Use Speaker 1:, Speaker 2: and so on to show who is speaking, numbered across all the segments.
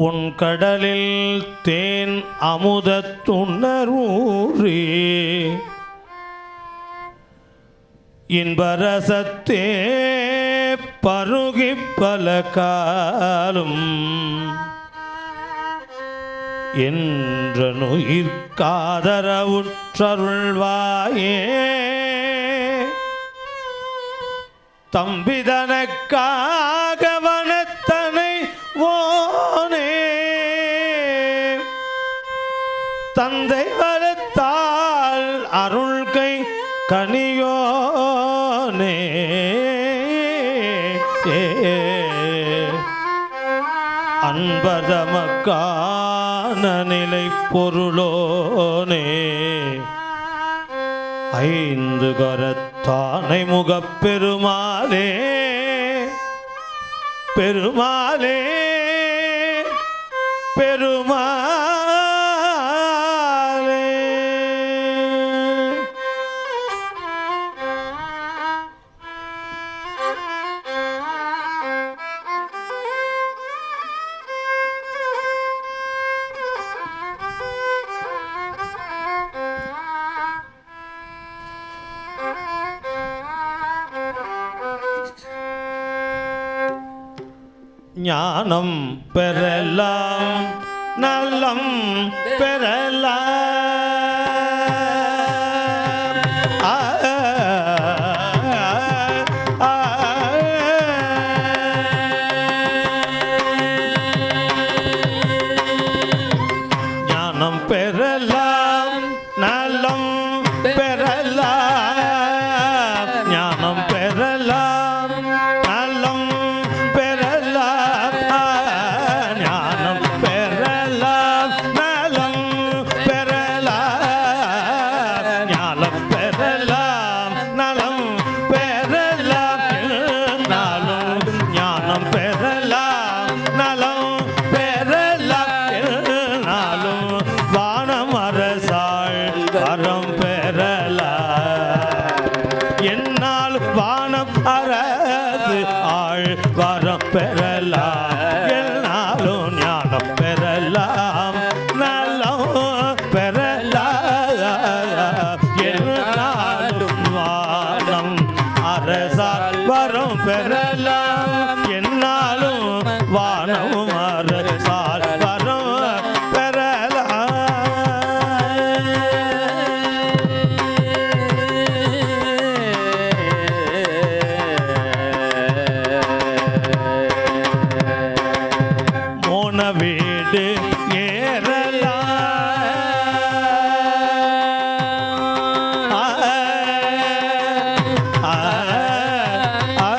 Speaker 1: உன் கடலில் தேன் அமுதத்துணரூரே இன்பரசத்தே பருகி பல காலும் என்றனுயிர்காதரவுற்றருள்வாயே தம்பிதனக்காக வளத்தால் அருள்கை கனியோனே. அன்பதமக்கான நிலை பொருளோனே ஐந்து கரத்தானை முகப்பெருமாளே. பெருமாளே பெருமாளே ஞானம் பெறலாம் நலம் பெறலாம். மோன வீடு ஏறலாம் ஆ, ஆ, ஆ.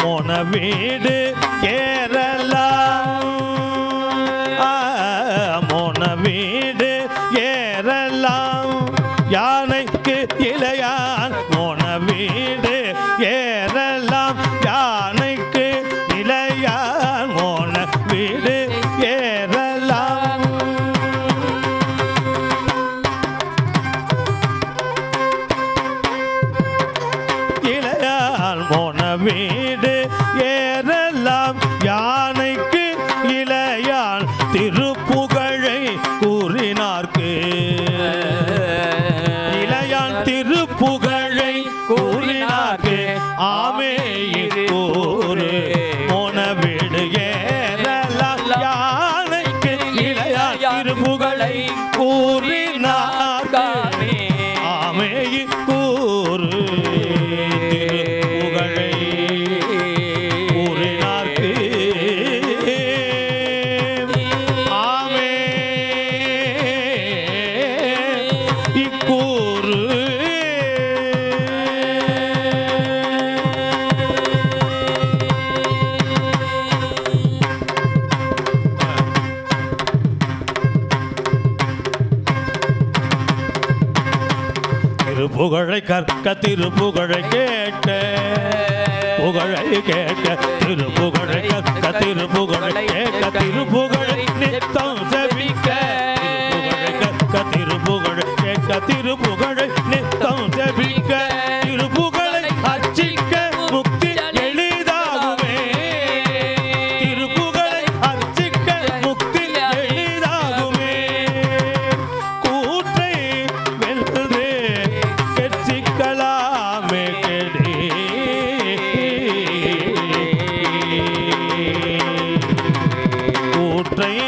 Speaker 1: மோன வீடு ஏறலாம் ஆ, மோன வீடு வீடு ஏறலாம். யானைக்கு இளையான் திருப்புகழை கூறினார்க்கு. இளையான் திருப்புகழை கூறினார்க்கு. ஆமே கூறு. போன வீடு ஏறலாம். யானைக்கு இளையான் திருப்புகழை கூறினார். புகழை கற்க திருப்புகழை கேட்க புகழை கேட்க திருப்புகழை கற்க திருப்புகழை கேட்க திருப்புகழை நித்தம் செவிக்க திருப்புகழை கற்க திருப்புகழை கேட்க திருப்புகழை கூற்றை